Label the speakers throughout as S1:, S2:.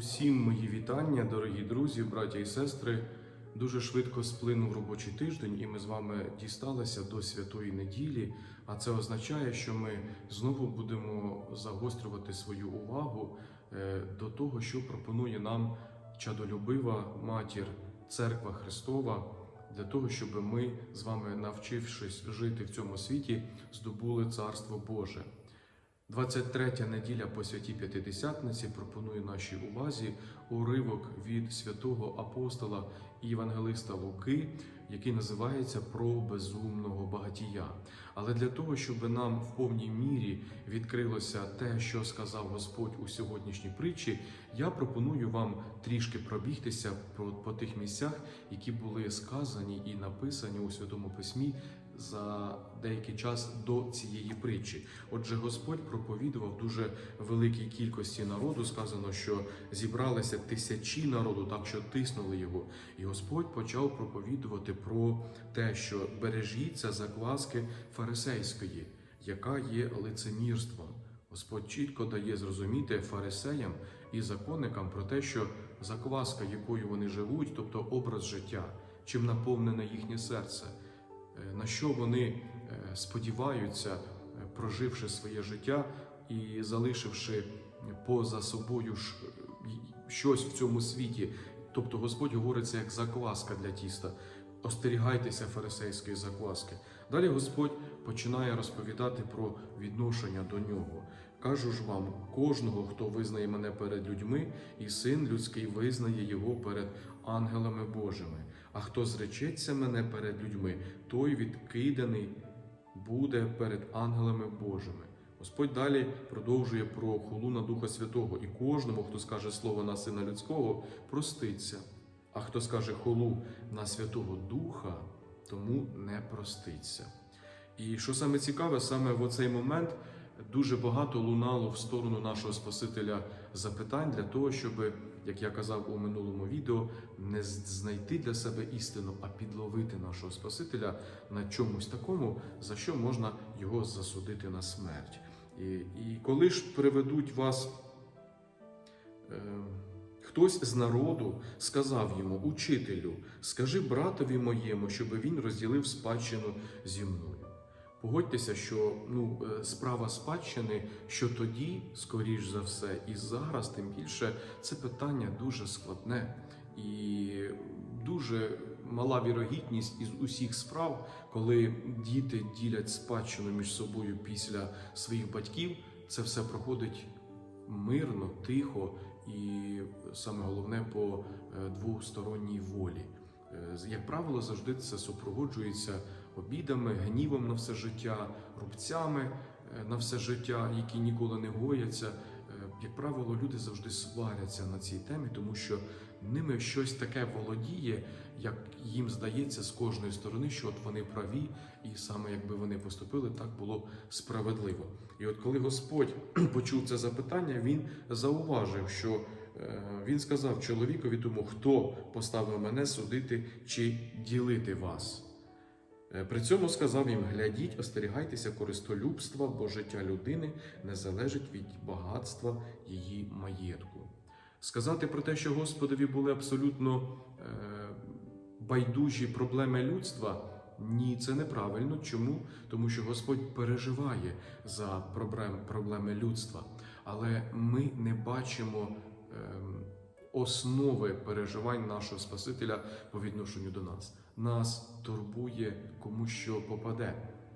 S1: Усім мої вітання, дорогі друзі, браття і сестри. Дуже швидко сплинув робочий тиждень, і ми з вами дісталися до святої неділі. А це означає, що ми знову будемо загострювати свою увагу е, до того, що пропонує нам чадолюбива матір Церква Христова, для того, щоб ми з вами, навчившись жити в цьому світі, здобули Царство Боже. 23 неділя по святій П'ятидесятниці пропоную нашій увазі уривок від святого апостола і євангелиста Луки, який називається Про безумного багатія. Але для того, щоб нам в повній мірі відкрилося те, що сказав Господь у сьогоднішній притчі, я пропоную вам трішки пробігтися по, тих місцях, які були сказані і написані у Святому Письмі за деякий час до цієї притчі. Отже, Господь проповідував дуже великій кількості народу. Сказано, що зібралися тисячі народу, так що тиснули його. І Господь почав проповідувати про те, що бережіться закваски фарисейської, яка є лицемірством. Господь чітко дає зрозуміти фарисеям і законникам про те, що закваска, якою вони живуть, тобто образ життя, чим наповнене їхнє серце, на що вони е, сподіваються, е, проживши своє життя і залишивши поза собою щось в цьому світі. Тобто Господь говорить це як закваска для тіста. Остерігайтеся фарисейської закваски. Далі Господь починає розповідати про відношення до нього. Кажу ж вам, кожного, хто визнає мене перед людьми, і син людський визнає його перед ангелами Божими. А хто зречеться мене перед людьми, той відкиданий буде перед ангелами Божими. Господь далі продовжує про хулу на Духа Святого, і кожному, хто скаже слово на Сина Людського, проститься. А хто скаже хулу на Святого Духа, тому не проститься. І що саме цікаве, саме в оцей момент дуже багато лунало в сторону нашого Спасителя запитань для того, щоб, як я казав у минулому відео, не знайти для себе істину, а підловити нашого Спасителя на чомусь такому, за що можна його засудити на смерть. І, і коли ж приведуть вас. Е, Хтось з народу сказав йому, учителю, скажи братові моєму, щоб він розділив спадщину зі мною. Погодьтеся, що ну, е, справа спадщини, що тоді, скоріш за все, і зараз, тим більше, це питання дуже складне і дуже мала вірогідність із усіх справ, коли діти ділять спадщину між собою після своїх батьків, це все проходить мирно, тихо і саме головне по е, двосторонній волі. Е, Як правило, завжди це супроводжується обідами, гнівом на все життя, рубцями е, на все життя, які ніколи не гояться. Е, Як правило, люди завжди сваряться на цій темі, тому що ними щось таке володіє, як їм здається з кожної сторони, що от вони праві, і саме якби вони поступили, так було справедливо. І от коли Господь почув це запитання, він зауважив, що е, він сказав чоловікові тому, хто поставив мене судити чи ділити вас. Е, При цьому сказав їм: глядіть, остерігайтеся користолюбства, бо життя людини не залежить від багатства її маєтку. Сказати про те, що Господові були абсолютно е, байдужі проблеми людства. Ні, це неправильно. Чому? Тому що Господь переживає за проблем, проблеми людства, але ми не бачимо ем, основи переживань нашого Спасителя по відношенню до нас. Нас турбує кому що попаде,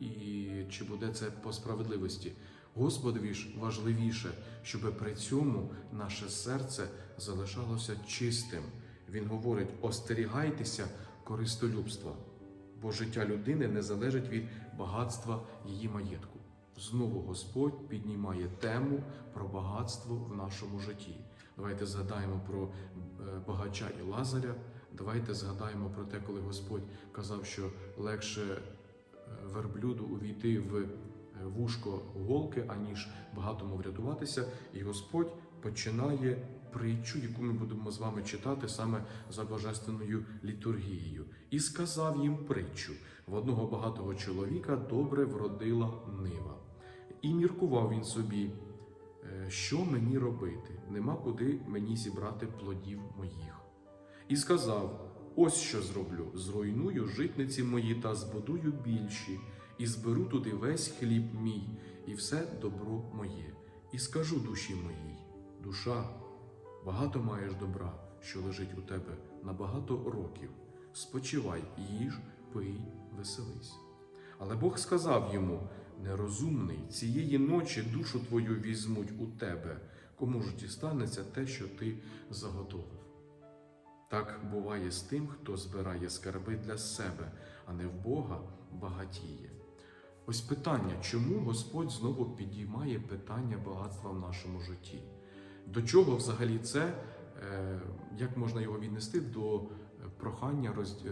S1: і чи буде це по справедливості. Господові ж важливіше, щоб при цьому наше серце залишалося чистим. Він говорить: остерігайтеся користолюбства, бо життя людини не залежить від багатства її маєтку. Знову Господь піднімає тему про багатство в нашому житті. Давайте згадаємо про е, багача і Лазаря. Давайте згадаємо про те, коли Господь казав, що легше е, верблюду увійти в е, вушко голки, аніж багатому врятуватися. І Господь починає притчу, яку ми будемо з вами читати саме за божественною літургією. І сказав їм притчу: в одного багатого чоловіка добре вродила нива. І міркував він собі, е, «Е, що мені робити? Нема куди мені зібрати плодів моїх. І сказав: Ось що зроблю: зруйную житниці мої та збудую більші, і зберу туди весь хліб мій, і все добро моє. І скажу душі моїй: душа, багато маєш добра, що лежить у тебе на багато років. Спочивай, їж, пий, веселись. Але Бог сказав йому: Нерозумний, цієї ночі душу твою візьмуть у тебе, кому ж дістанеться те, що ти заготовив. Так буває з тим, хто збирає скарби для себе, а не в Бога багатіє. Ось питання, чому Господь знову підіймає питання багатства в нашому житті? До чого взагалі це, Е, як можна його віднести до е, прохання роз... е,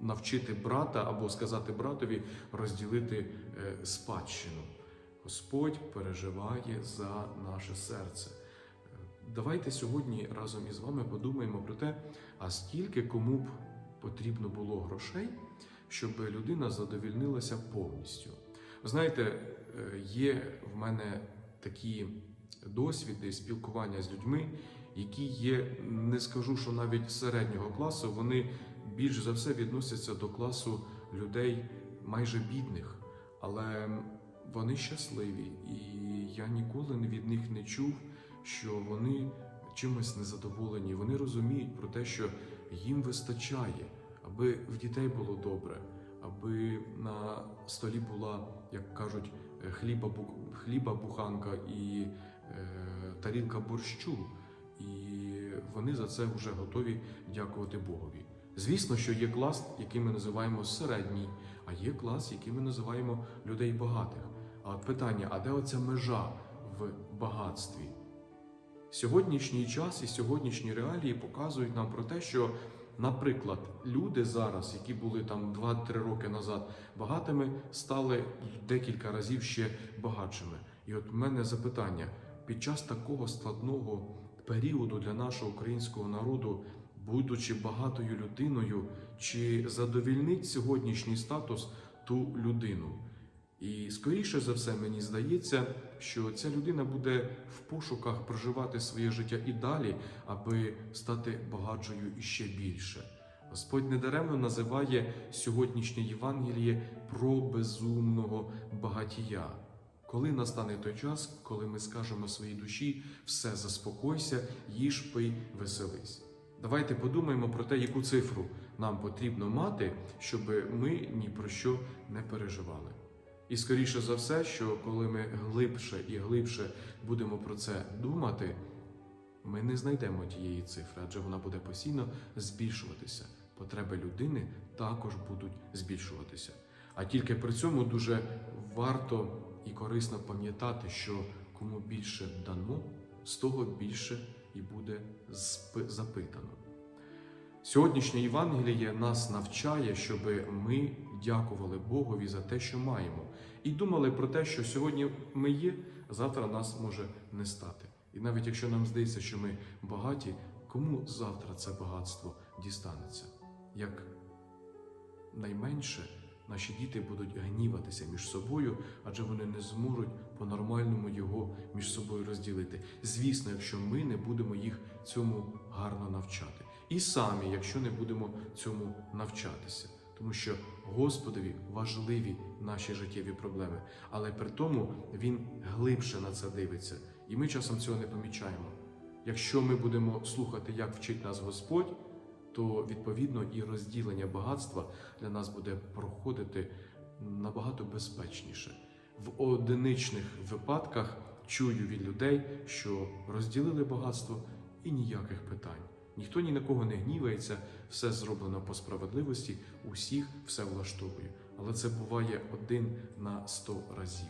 S1: навчити брата або сказати братові розділити спадщину? Господь переживає за наше серце. Давайте сьогодні разом із вами подумаємо про те, а скільки кому б потрібно було грошей, щоб людина задовільнилася повністю. Знаєте, е, є в мене такі досвіди спілкування з людьми, які є, не скажу, що навіть середнього класу, вони більш за все відносяться до класу людей майже бідних, але вони щасливі, і я ніколи від них не чув, що вони чимось незадоволені. Вони розуміють про те, що їм вистачає, аби в дітей було добре, аби на столі була, як кажуть, е, хліба, хліба буханка і е, тарілка борщу. І вони за це вже готові дякувати Богові. Звісно, що є клас, який ми називаємо середній, а є клас, який ми називаємо людей багатих. А от питання: а де оця межа в багатстві? Сьогоднішній час і сьогоднішні реалії показують нам про те, що, наприклад, люди зараз, які були там 2-3 роки назад багатими, стали декілька разів ще багатшими. І от в мене запитання: під час такого складного періоду для нашого українського народу, будучи багатою людиною, чи задовільнить сьогоднішній статус ту людину? І скоріше за все, мені здається, що ця людина буде в пошуках проживати своє життя і далі, аби стати багатшою іще більше. Господь недаремно називає сьогоднішнє Євангеліє про безумного багатія. Коли настане той час, коли ми скажемо своїй душі, все заспокойся, їж, пий, веселись. Давайте подумаємо про те, яку цифру нам потрібно мати, щоб ми ні про що не переживали. І скоріше за все, що коли ми глибше і глибше будемо про це думати, ми не знайдемо тієї цифри, адже вона буде постійно збільшуватися. Потреби людини також будуть збільшуватися. А тільки при цьому дуже варто і корисно пам'ятати, що кому більше дано, з того більше і буде запитано. Сьогоднішнє Євангеліє нас навчає, щоб ми дякували Богові за те, що маємо, і думали про те, що сьогодні ми є, завтра нас може не стати. І навіть якщо нам здається, що ми багаті, кому завтра це багатство дістанеться? Як найменше наші діти будуть гніватися між собою, адже вони не зможуть по-нормальному його між собою розділити. Звісно, якщо ми не будемо їх цьому гарно навчати. І самі, якщо не будемо цьому навчатися. Тому що Господові важливі наші життєві проблеми, але при тому Він глибше на це дивиться, і ми часом цього не помічаємо. Якщо ми будемо слухати, як вчить нас Господь, то відповідно і розділення багатства для нас буде проходити набагато безпечніше. В одиничних випадках чую від людей, що розділили багатство і ніяких питань. Ніхто ні на кого не гнівається, все зроблено по справедливості, усіх все влаштовує. Але це буває один на сто разів.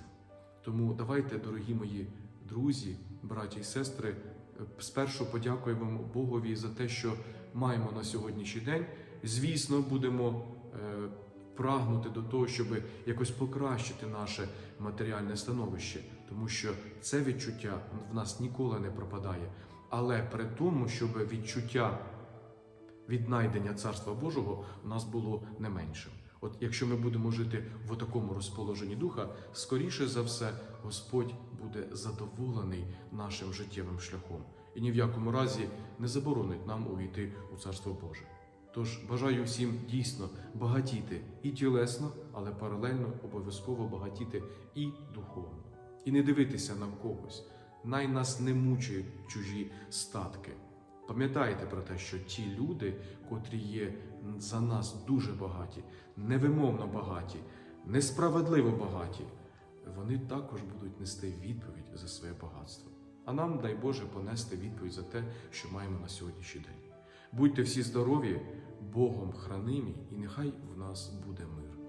S1: Тому давайте, дорогі мої друзі, браті і сестри, е, спершу подякуємо Богові за те, що маємо на сьогоднішній день. Звісно, будемо е, прагнути до того, щоб якось покращити наше матеріальне становище, тому що це відчуття в нас ніколи не пропадає. Але при тому, щоб відчуття віднайдення Царства Божого у нас було не меншим. От якщо ми будемо жити в такому розположенні духа, скоріше за все, Господь буде задоволений нашим життєвим шляхом і ні в якому разі не заборонить нам увійти у Царство Боже. Тож бажаю всім дійсно багатіти і тілесно, але паралельно обов'язково багатіти і духовно. І не дивитися на когось. Най нас не мучають чужі статки. Пам'ятайте про те, що ті люди, котрі є за нас дуже багаті, невимовно багаті, несправедливо багаті, вони також будуть нести відповідь за своє багатство. А нам, дай Боже, понести відповідь за те, що маємо на сьогоднішній день. Будьте всі здорові, Богом хранимі, і нехай в нас буде мир.